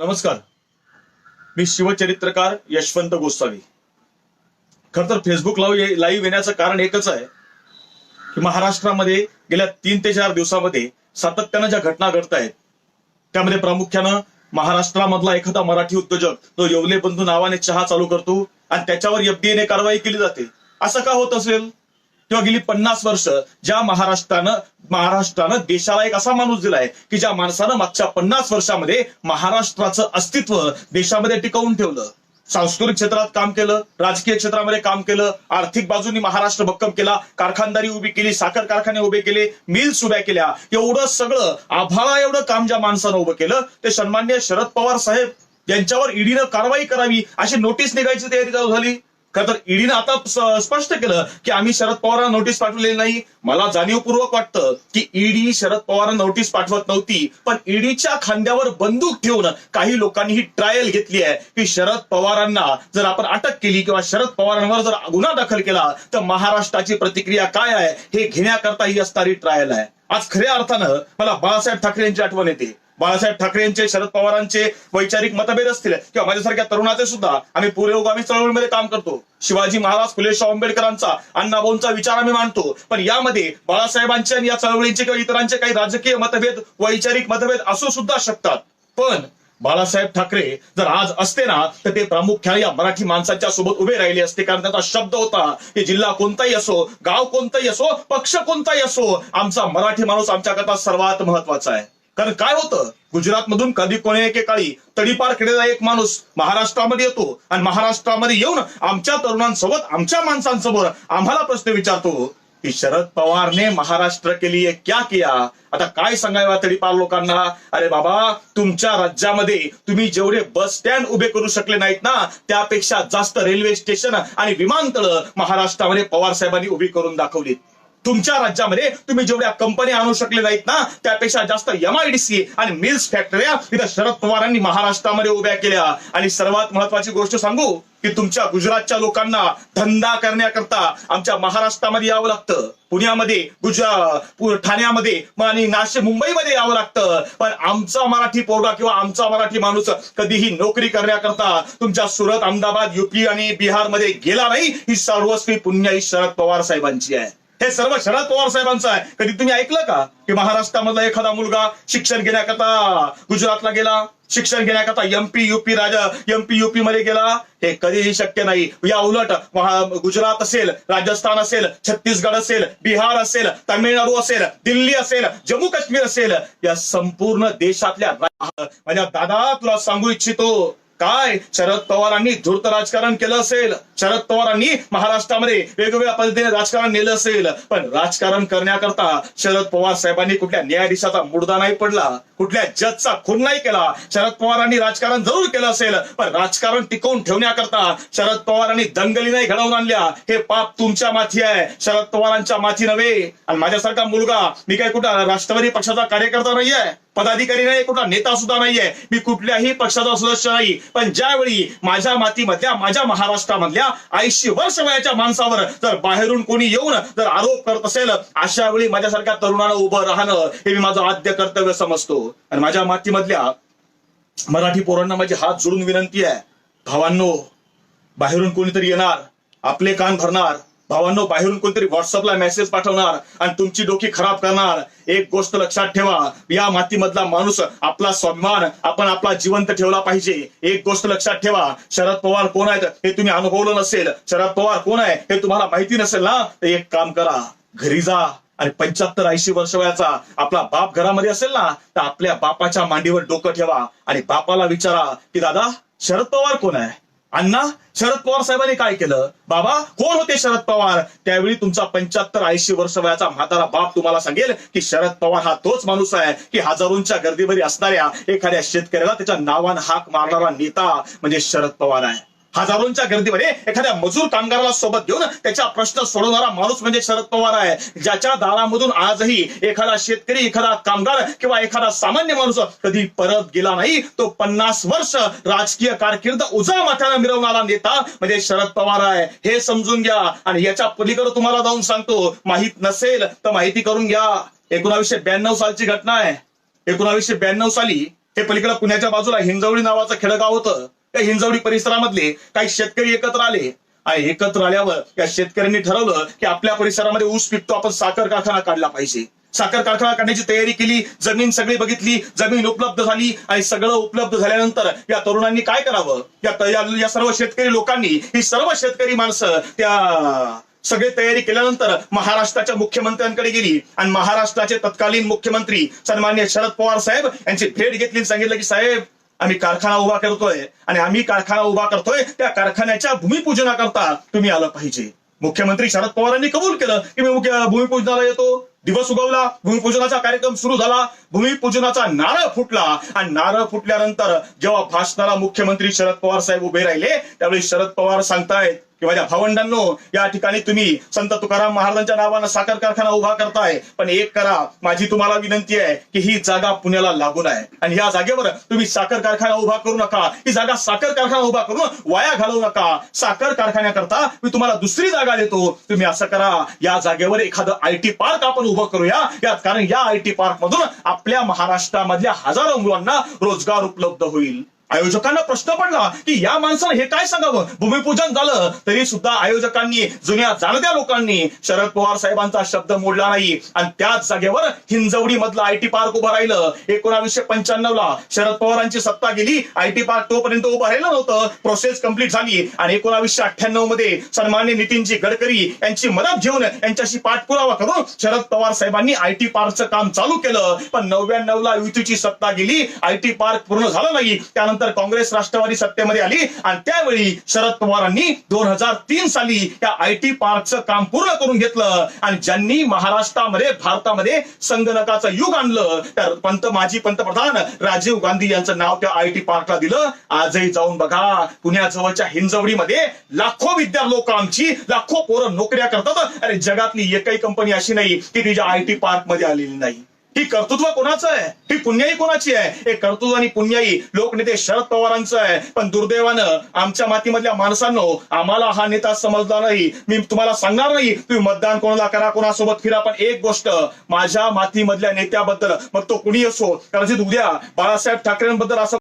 नमस्कार. मी शिवचरित्रकार यशवंत गोसावी खर तर फेसबुक लाईव्ह लाईव्ह येण्याचं कारण एकच आहे की महाराष्ट्रामध्ये गेल्या तीन ते चार दिवसामध्ये सातत्यानं ज्या घटना घडत आहेत त्यामध्ये प्रामुख्यानं महाराष्ट्रामधला एखादा मराठी उद्योजक तो येवले बंधू नावाने चहा चालू करतो आणि त्याच्यावर एफडीएने कारवाई केली जाते. असं का होत असेल? किंवा गेली पन्नास वर्ष ज्या महाराष्ट्रानं महाराष्ट्रानं देशाला एक असा माणूस दिलाय की ज्या माणसानं मागच्या पन्नास वर्षामध्ये महाराष्ट्राचं अस्तित्व देशामध्ये टिकवून ठेवलं. सांस्कृतिक क्षेत्रात काम केलं राजकीय क्षेत्रामध्ये काम केलं आर्थिक बाजूनी महाराष्ट्र भक्कम केला कारखानदारी उभी केली साखर कारखाने उभे केले मिल्स उभ्या केल्या एवढं सगळं आभाळा एवढं काम ज्या माणसानं उभं केलं ते सन्मान्य शरद पवार साहेब यांच्यावर ईडीनं कारवाई करावी अशी नोटीस निघायची तयारी चालू झाली. का तर ईडीनं आता स्पष्ट केलं की आम्ही शरद पवारांना नोटीस पाठवलेली नाही. मला जाणीवपूर्वक वाटतं की ईडी शरद पवारांना नोटीस पाठवत नव्हती पण ईडीच्या खांद्यावर बंदूक ठेवून काही लोकांनी ही ट्रायल घेतली आहे की शरद पवारांना जर आपण अटक केली किंवा शरद पवारांवर जर गुन्हा दाखल केला तर महाराष्ट्राची प्रतिक्रिया काय आहे हे घेण्याकरता ही असणारी ट्रायल आहे. आज खऱ्या अर्थानं मला बाळासाहेब ठाकरे यांची आठवण येते. बाळासाहेब ठाकरे यांचे शरद पवारांचे वैचारिक मतभेद असतील किंवा माझ्यासारख्या तरुणाचे सुद्धा आम्ही पुरोगामी चळवळीमध्ये काम करतो. शिवाजी महाराज फुले शाहू आंबेडकरांचा अण्णाभाऊंचा विचार आम्ही मांडतो. पण यामध्ये बाळासाहेबांचे आणि या चळवळींचे किंवा इतरांचे काही राजकीय मतभेद वैचारिक मतभेद असू सुद्धा शकतात. पण बाळासाहेब ठाकरे जर आज असते ना तर ते प्रामुख्याने या मराठी माणसाच्या सोबत उभे राहिले असते. कारण त्याचा शब्द होता की जिल्हा कोणताही असो गाव कोणताही असो पक्ष कोणताही असो आमचा मराठी माणूस आमच्याकरता सर्वात महत्त्वाचा आहे. कारण काय होतं? गुजरातमधून कधी कोणी एकेकाळी तडीपार केलेला एक माणूस महाराष्ट्रामध्ये येतो आणि महाराष्ट्रामध्ये येऊन आमच्या तरुणांसोबत आमच्या माणसांसमोर आम्हाला प्रश्न विचारतो की शरद पवारने महाराष्ट्र के लिए क्या किया? आता काय सांगायला तडीपार लोकांना? अरे बाबा तुमच्या राज्यामध्ये तुम्ही जेवढे बस स्टँड उभे करू शकले नाहीत ना त्यापेक्षा जास्त रेल्वे स्टेशन आणि विमानतळ महाराष्ट्रामध्ये पवार साहेबांनी उभी करून दाखवलीत. तुमच्या राज्यामध्ये तुम्ही जेवढ्या कंपन्या आणू शकले नाहीत ना त्यापेक्षा जास्त एमआयडीसी आणि मिल्स फॅक्टऱ्या इथं शरद पवारांनी महाराष्ट्रामध्ये उभ्या केल्या. आणि सर्वात महत्वाची गोष्ट सांगू की तुमच्या गुजरातच्या लोकांना धंदा करण्याकरता आमच्या महाराष्ट्रामध्ये यावं लागतं. पुण्यामध्ये गुजरात ठाण्यामध्ये मग आणि नाशिक मुंबईमध्ये यावं लागतं. पण आमचा मराठी पोरगा किंवा आमचा मराठी माणूस कधीही नोकरी करण्याकरता तुमच्या सुरत अहमदाबाद युपी आणि बिहारमध्ये गेला नाही ही सर्वस्वी पुण्य ही शरद पवार साहेबांची आहे. हे सर्व शरद पवार साहेबांचं आहे. कधी तुम्ही ऐकलं का? की महाराष्ट्रामधला एखादा मुलगा शिक्षण घेण्याकरता गुजरातला गेला? शिक्षण घेण्याकरता एमपी युपी राजा एमपी युपी मध्ये गेला? हे कधीही शक्य नाही. या उलट गुजरात असेल राजस्थान असेल छत्तीसगड असेल बिहार असेल तामिळनाडू असेल दिल्ली असेल जम्मू काश्मीर असेल या संपूर्ण देशातल्या माझ्या दादा तुला सांगू इच्छितो. काय? शरद पवारांनी धूर्त राजकारण केलं असेल. शरद पवारांनी महाराष्ट्रामध्ये वेगवेगळ्या पद्धतीने राजकारण नेलं असेल. पण राजकारण करण्याकरता शरद पवार साहेबांनी कुठल्या न्यायाधीशाचा मुडदा नाही पडला. कुठल्या जजचा खून नाही केला. शरद पवारांनी राजकारण जरूर केलं असेल. पण राजकारण टिकवून ठेवण्याकरता शरद पवारांनी दंगली नाही घडवून आणल्या. हे पाप तुमच्या माथी आहे. शरद पवारांच्या माथी नव्हे. आणि माझ्यासारखा मुलगा मी काय कुठं राष्ट्रवादी पक्षाचा कार्यकर्ता नाहीये? पदाधिकारी नाही कुठला नेता सुद्धा नाहीये. मी कुठल्याही पक्षाचा सदस्य नाही. पण ज्यावेळी माझ्या मातीमधल्या माझ्या महाराष्ट्रामधल्या ऐंशी वर्ष वयाच्या माणसावर जर बाहेरून कोणी येऊन जर आरोप करत असेल अशा वेळी माझ्यासारख्या तरुणानं उभं राहणं हे मी माझं आद्य कर्तव्य समजतो. आणि माझ्या मातीमधल्या मराठी पोरांना माझी हात जोडून विनंती आहे. भावांनो बाहेरून कोणीतरी येणार आपले कान भरणार भावांनो बाहेरून कोणतरी व्हॉट्सअपला मेसेज पाठवणार आणि तुमची डोकी खराब करणार. एक गोष्ट लक्षात ठेवा या मातीमधला माणूस आपला स्वाभिमान आपण आपला जिवंत ठेवला पाहिजे. एक गोष्ट लक्षात ठेवा शरद पवार कोण आहेत हे तुम्ही अनुभवलं नसेल. शरद पवार कोण आहे हे तुम्हाला माहिती नसेल ना? तर एक काम करा घरी जा आणि पंच्याहत्तर ऐंशी वर्ष वयाचा आपला बाप घरामध्ये असेल ना तर आपल्या बापाच्या मांडीवर डोकं ठेवा आणि बापाला विचारा की दादा शरद पवार कोण आहे? अण्णा शरद पवार साहेबांनी काय केलं? बाबा कोण होते शरद पवार? त्यावेळी तुमचा पंच्याहत्तर ऐंशी वर्ष वयाचा म्हातारा बाप तुम्हाला सांगेल की शरद पवार हा तोच माणूस आहे की हजारोंच्या गर्दीमध्ये असणाऱ्या एखाद्या शेतकऱ्याला त्याच्या नावानं हाक मारणारा नेता म्हणजे शरद पवार आहे. हजारोंच्या गर्दीमध्ये एखाद्या मजूर कामगाराला सोबत घेऊन त्याचा प्रश्न सोडवणारा माणूस म्हणजे शरद पवार आहे. ज्याच्या दारामधून आजही एखादा शेतकरी एखादा कामगार किंवा एखादा सामान्य माणूस कधी परत गेला नाही तो पन्नास वर्ष राजकीय कारकीर्द उजा माथ्यानं मिरवणारा नेता म्हणजे शरद पवार आहे. हे समजून घ्या. आणि याच्या पलीकडे तुम्हाला जाऊन सांगतो. माहीत नसेल तर माहिती करून घ्या. एकोणावीसशे ब्याण्णव सालची घटना आहे. एकोणावीसशे ब्याण्णव साली हे पलीकडे पुण्याच्या बाजूला हिंजवळी नावाचं खेडगाव होतं. त्या हिंजवडी परिसरामधले काही शेतकरी एकत्र आले. आणि एकत्र आल्यावर या शेतकऱ्यांनी ठरवलं की आपल्या परिसरामध्ये ऊस पिकतो आपण साखर कारखाना काढला पाहिजे. साखर कारखाना काढण्याची तयारी केली जमीन सगळी बघितली जमीन उपलब्ध झाली आणि सगळं उपलब्ध झाल्यानंतर या तरुणांनी काय करावं? या या- या सर्व शेतकरी लोकांनी ही सर्व शेतकरी माणसं त्या सगळी तयारी केल्यानंतर महाराष्ट्राच्या मुख्यमंत्र्यांकडे गेली आणि महाराष्ट्राचे तत्कालीन मुख्यमंत्री सन्मान्य शरद पवार साहेब यांची भेट घेतली सांगितलं की साहेब आम्ही कारखाना उभा करतोय आणि आम्ही कारखाना उभा करतोय त्या कारखान्याच्या भूमिपूजनाकरता तुम्ही आलं पाहिजे. मुख्यमंत्री शरद पवारांनी कबूल केलं की मी मुख्य भूमिपूजनाला येतो. दिवस उगवला भूमिपूजनाचा कार्यक्रम सुरू झाला. भूमिपूजनाचा नारळ फुटला. आणि नारळ फुटल्यानंतर जेव्हा भाषणाला मुख्यमंत्री शरद पवार साहेब उभे राहिले त्यावेळी शरद पवार सांगतायत की माझ्या भावंडांनो या ठिकाणी तुम्ही संत तुकाराम महाराजांच्या नावानं साखर कारखाना उभा करताय पण एक करा माझी तुम्हाला विनंती आहे की ही जागा पुण्याला लागून आहे. आणि या जागेवर तुम्ही साखर कारखाना उभा करू नका. ही जागा साखर कारखाना उभा करून वाया घालवू नका. साखर कारखान्याकरता मी तुम्हाला दुसरी जागा देतो. तुम्ही असं करा या जागेवर एखादं आय टी पार्क आपण उभं करूया. यात कारण या आय टी पार्क मधून आपल्या महाराष्ट्रामधल्या हजारो मुलांना रोजगार उपलब्ध होईल. आयोजकांना प्रश्न पडला की या माणसानं हे काय सांगावं? भूमिपूजन झालं तरी सुद्धा आयोजकांनी जुन्या जाणत्या लोकांनी शरद पवार साहेबांचा शब्द मोडला नाही. आणि त्याच जागेवर हिंजवडी मधलं आयटी पार्क उभं राहिलं. एकोणावीसशे पंच्याण्णव ला शरद पवारांची सत्ता गेली. आयटी पार्क तोपर्यंत उभं राहिलं नव्हतं. प्रोसेस कंप्लीट झाली. आणि एकोणावीसशे अठ्ठ्याण्णवमध्ये सन्मान्य नितीनजी गडकरी यांची मदत घेऊन यांच्याशी पाठपुरावा करून शरद पवार साहेबांनी आयटी पार्कचं काम चालू केलं. पण नव्याण्णव ला युतीची सत्ता गेली. आयटी पार्क पूर्ण झालं नाही. त्यानंतर काँग्रेस राष्ट्रवादी सत्तेमध्ये आली आणि त्यावेळी शरद पवारांनी दोन हजार तीन साली या आयटी पार्कचं काम पूर्ण करून घेतलं. आणि ज्यांनी महाराष्ट्रामध्ये भारतामध्ये संगणकाचं युग आणलं तर पंत माजी पंतप्रधान राजीव गांधी यांचं नाव त्या आयटी पार्कला दिलं. आजही जाऊन बघा पुण्याजवळच्या हिंजवडीमध्ये लाखो विद्या लोक आमची लाखो पोरं नोकऱ्या करतात. अरे जगातली एकही कंपनी अशी नाही की तिच्या आयटी पार्कमध्ये आलेली नाही. ही कर्तृत्व कोणाचं आहे? ही पुण्याई कोणाची आहे? हे कर्तृत्व आणि पुण्याई लोकनेते शरद पवारांचं आहे. पण दुर्दैवानं आमच्या मातीमधल्या माणसांनो आम्हाला हा नेता समजला नाही. मी तुम्हाला सांगणार नाही तुम्ही मतदान कोणाला करा कोणासोबत फिरा. पण एक गोष्ट माझ्या मातीमधल्या नेत्याबद्दल मग तो कुणी असो? कदाचित उद्या बाळासाहेब ठाकरेंबद्दल असं